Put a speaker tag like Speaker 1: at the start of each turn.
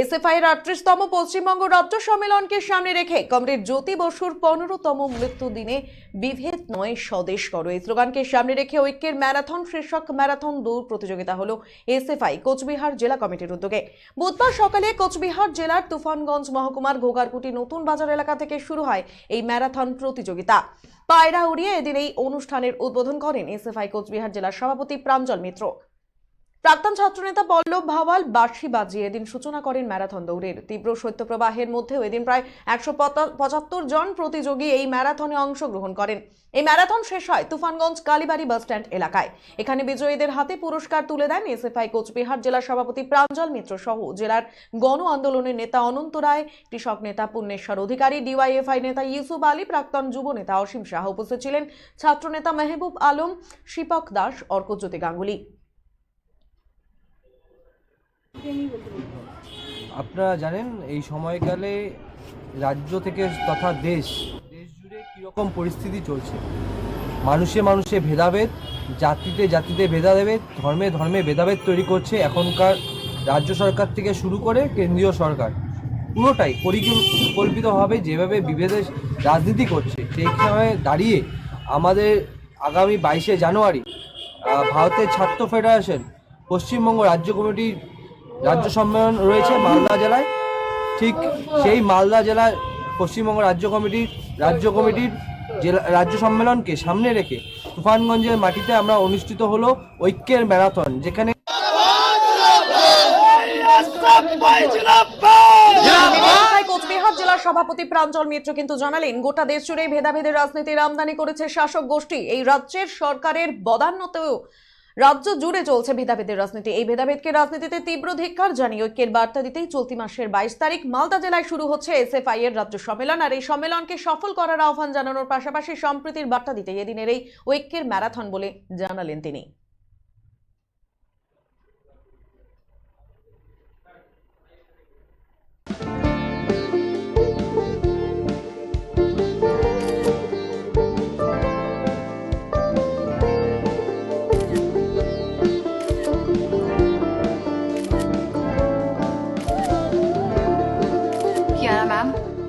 Speaker 1: SFI আটত্রিশতম Paschimbanga রাজ্য সম্মেলনকে সামনে রেখে কমরেড জ্যোতি বসুর পনেরোতম মৃত্যু দিনে বিভেদ নয় স্বদেশ করো। এই স্লোগানকে সামনে রেখে ঐক্যের ম্যারাথন, শীর্ষক ম্যারাথন দৌড় প্রতিযোগিতা হল এসএফআই, কোচবিহার জেলা কমিটির উদ্যোগে। বুধবার সকালে কোচবিহার জেলার তুফানগঞ্জ মহকুমার ঘোগারকুটি নতুন বাজার এলাকা থেকে শুরু হয় এই ম্যারাথন প্রতিযোগিতা। পায়রা উড়িয়ে এদিন এই অনুষ্ঠানের উদ্বোধন করেন এসএফআই কোচবিহার জেলার সভাপতি প্রাঞ্জল মিত্র। প্রাক্তন ছাত্রনেতা পল্লব ভাওয়াল বাঁশি বাজিয়ে এদিন সূচনা করেন ম্যারাথন দৌড়ের। তীব্র শৈত্যপ্রবাহের মধ্যেও এদিন প্রায় একশো পঁচাত্তর জন প্রতিযোগী এই ম্যারাথনে অংশগ্রহণ করেন। এই ম্যারাথন শেষ হয় তুফানগঞ্জ কালীবাড়ি বাসস্ট্যান্ড এলাকায়। এখানে বিজয়ীদের হাতে পুরস্কার তুলে দেন এসএফআই কোচবিহার জেলার সভাপতি প্রাঞ্জল মিত্র সহ জেলার গণ আন্দোলনের নেতা অনন্ত রায়, কৃষক নেতা পুণ্যেশ্বর অধিকারী, ডিওয়াইএফআই নেতা ইউসুফ আলী, প্রাক্তন যুব নেতা অসীম শাহ উপস্থিত ছিলেন। ছাত্রনেতা মেহবুব আলম, শিপক দাস, অর্কজ্যোতি গাঙ্গুলি।
Speaker 2: আপনারা জানেন, এই সময়কালে রাজ্য থেকে তথা দেশ দেশ জুড়ে কীরকম পরিস্থিতি চলছে? মানুষে মানুষে ভেদাভেদ, জাতিতে জাতিতে ভেদাভেদ, ধর্মে ধর্মে ভেদাভেদ তৈরি করছে এখনকার রাজ্য সরকার থেকে শুরু করে কেন্দ্রীয় সরকার। পুরোটাই পরিকল্পিতভাবে যেভাবে বিভেদের রাজনীতি করছে সেই সময় দাঁড়িয়ে আমাদের আগামী বাইশে জানুয়ারি ভারতের ছাত্র ফেডারেশন, পশ্চিমবঙ্গ রাজ্য কমিটির রাজ্য সম্মেলন রয়েছে মালদা জেলায়। ঠিক সেই মালদা জেলায় পশ্চিমবঙ্গ রাজ্য কমিটির রাজ্য কমিটির জেলা রাজ্য সম্মেলনকে সামনে রেখে তুফানগঞ্জের মাটিতে আমরা অনুষ্ঠিত হলো ঐক্যের ম্যারাথন, যেখানে
Speaker 1: কোচবিহার জেলার সভাপতি প্রাঞ্জল মিত্র কিন্তু জানালেন, গোটা দেশ জুড়ে ভেদাভেদের রাজনীতির আমদানি করেছে শাসক গোষ্ঠী। এই রাজ্যের সরকারের বদান্যতেও রাজ্য জুড়ে চলছে ভেদাভেদের রাজনীতি। এই ভেদাভেদকে রাজনীতিতে তীব্র ধিক্ষার জানিয়ে ঐক্যের বার্তা দিতেই চলতি মাসের বাইশ তারিখ মালদা জেলায় শুরু হচ্ছে এসএফআই এর রাজ্য সম্মেলন। আর এই সম্মেলনকে সফল করার আহ্বান জানানোর পাশাপাশি সম্প্রীতির বার্তা দিতে এদিনের এই ঐক্যের ম্যারাথন বলে জানালেন তিনি।